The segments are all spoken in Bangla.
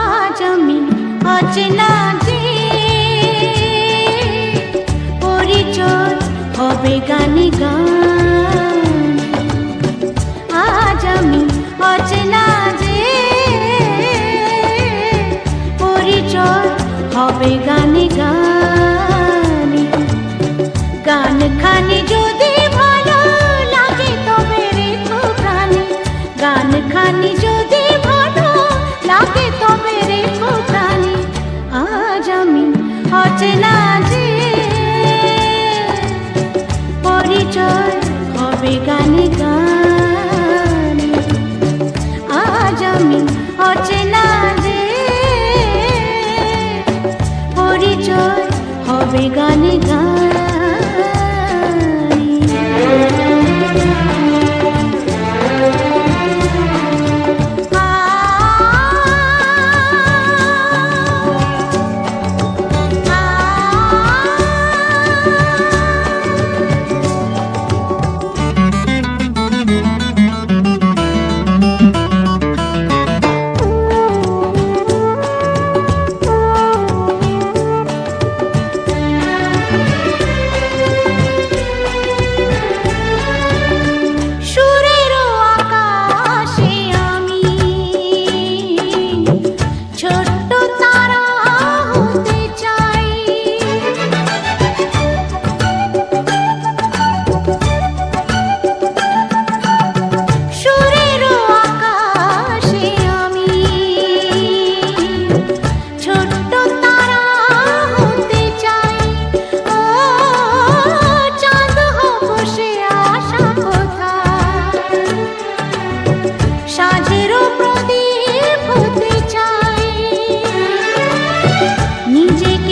আজ আমি অচেনা যে পরিচয় হবে গানে আজ আমি গানে গান খানে যদি না যে পরিচয় হবে গানে গান। আজ আমি অচেনা যে পরিচয় হবে গানে গান।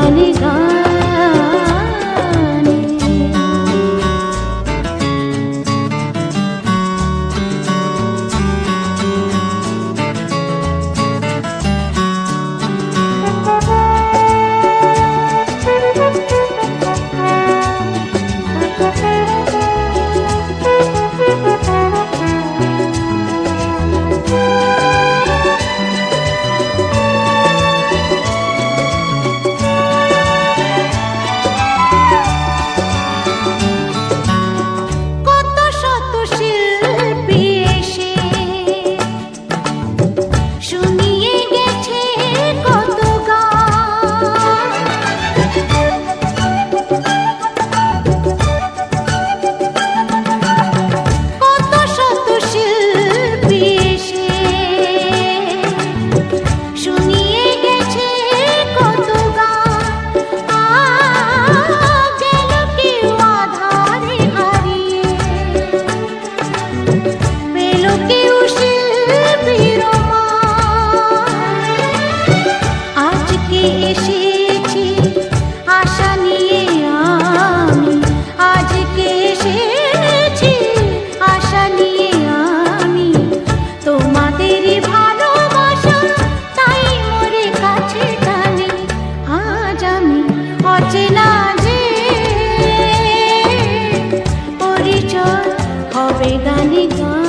জানি গান वेदानि गा